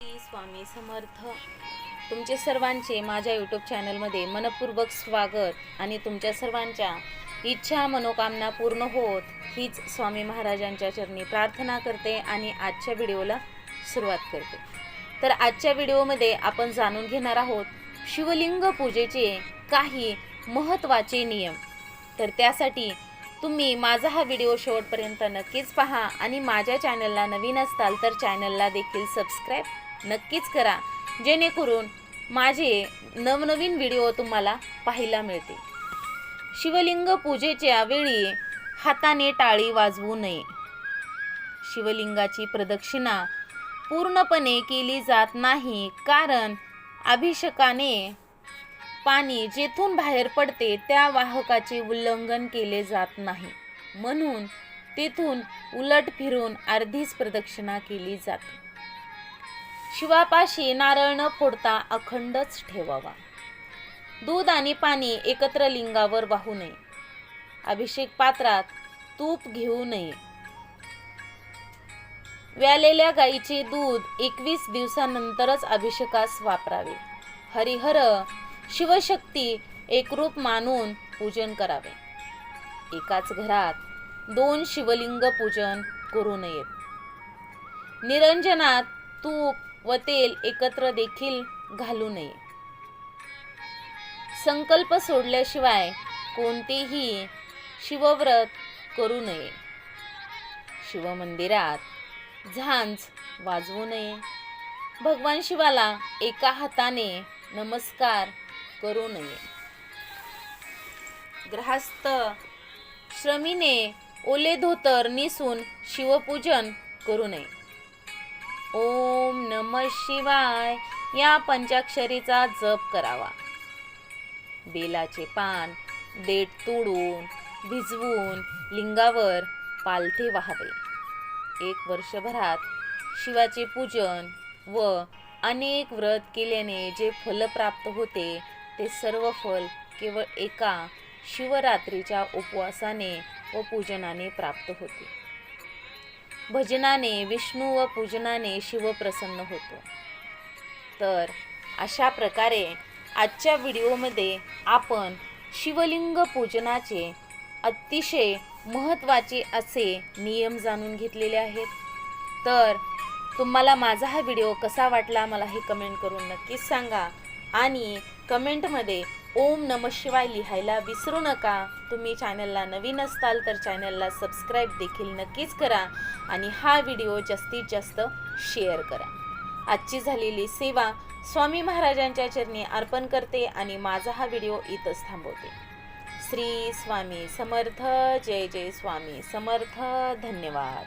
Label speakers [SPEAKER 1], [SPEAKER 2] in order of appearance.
[SPEAKER 1] स्वामी समर्थ. तुमचे सर्वांचे माझ्या यूट्यूब चॅनलमध्ये मनपूर्वक स्वागत आणि तुमच्या सर्वांच्या इच्छा मनोकामना पूर्ण होत हीच स्वामी महाराजांच्या चरणी प्रार्थना करते आणि आजच्या व्हिडिओला सुरुवात करते. तर आजच्या व्हिडिओमध्ये आपण जाणून घेणार आहोत शिवलिंग पूजेचे काही महत्त्वाचे नियम. तर त्यासाठी तुम्ही माझा हा व्हिडिओ शेवटपर्यंत नक्कीच पहा आणि माझ्या चॅनलला नवीन असताल तर चॅनलला देखील सबस्क्राईब नक्कीच करा जेणेकरून माझे नवनवीन व्हिडिओ तुम्हाला पाहायला मिळते शिवलिंग पूजेच्या वेळी हाताने टाळी वाजवू नये. शिवलिंगाची प्रदक्षिणा पूर्णपणे केली जात नाही कारण अभिषेकाने पाणी जेथून बाहेर पडते त्या वाहकाचे उल्लंघन केले जात नाही. म्हणून तेथून उलट फिरून अर्धीच प्रदक्षिणा केली जाते. शिवापाशी नारळ न फोडता अखंडच ठेवावा. दूध आणि पाणी एकत्र लिंगावर वाहू नये. अभिषेक पात्रात तूप घेऊ नये. व्यालेल्या गाईचे दूध एकवीस दिवसानंतरच अभिषेकास वापरावे. हरिहर शिवशक्ती एकरूप मानून पूजन करावे. एकाच घरात दोन शिवलिंग पूजन करू नयेत. निरंजनात तूप व तेल एकत्र देखील घालू नये. संकल्प सोडल्याशिवाय कोणतेही शिवव्रत करू नये. शिवमंदिरात झांज वाजवू नये. भगवान शिवाला एका हाताने नमस्कार करू नये. ग्रहस्थ श्रमीने ओले धोतर नेसून शिवपूजन करू नये. ओम नम शिवाय या पंचाक्षरीचा जप करावा. बेलाचे पान देठ तोडून भिजवून लिंगावर पालथे व्हावे. एक वर्षभरात शिवाचे पूजन व अनेक व्रत केल्याने जे फल प्राप्त होते ते सर्व फल केवळ एका शिवरात्रीच्या उपवासाने व पूजनाने प्राप्त होते. भजनाने विष्णू व पूजनाने शिव प्रसन्न होतो. तर अशा प्रकारे आजच्या व्हिडिओमध्ये आपण शिवलिंग पूजनाचे अतिशय महत्त्वाचे असे नियम जाणून घेतलेले आहेत. तर तुम्हाला माझा हा व्हिडिओ कसा वाटला मला हे कमेंट करून नक्कीच सांगा. आणि कमेंटमध्ये ओम नम शिवाय लिहायला विसरू नका. तुम्ही चॅनलला नवीन असताल तर चॅनलला सबस्क्राईब देखील नक्कीच करा आणि हा व्हिडिओ जास्तीत जास्त शेअर करा. आजची झालेली सेवा स्वामी महाराजांच्या चरणी अर्पण करते आणि माझा हा व्हिडिओ इथंच थांबवते. श्री स्वामी समर्थ जय जय स्वामी समर्थ धन्यवाद.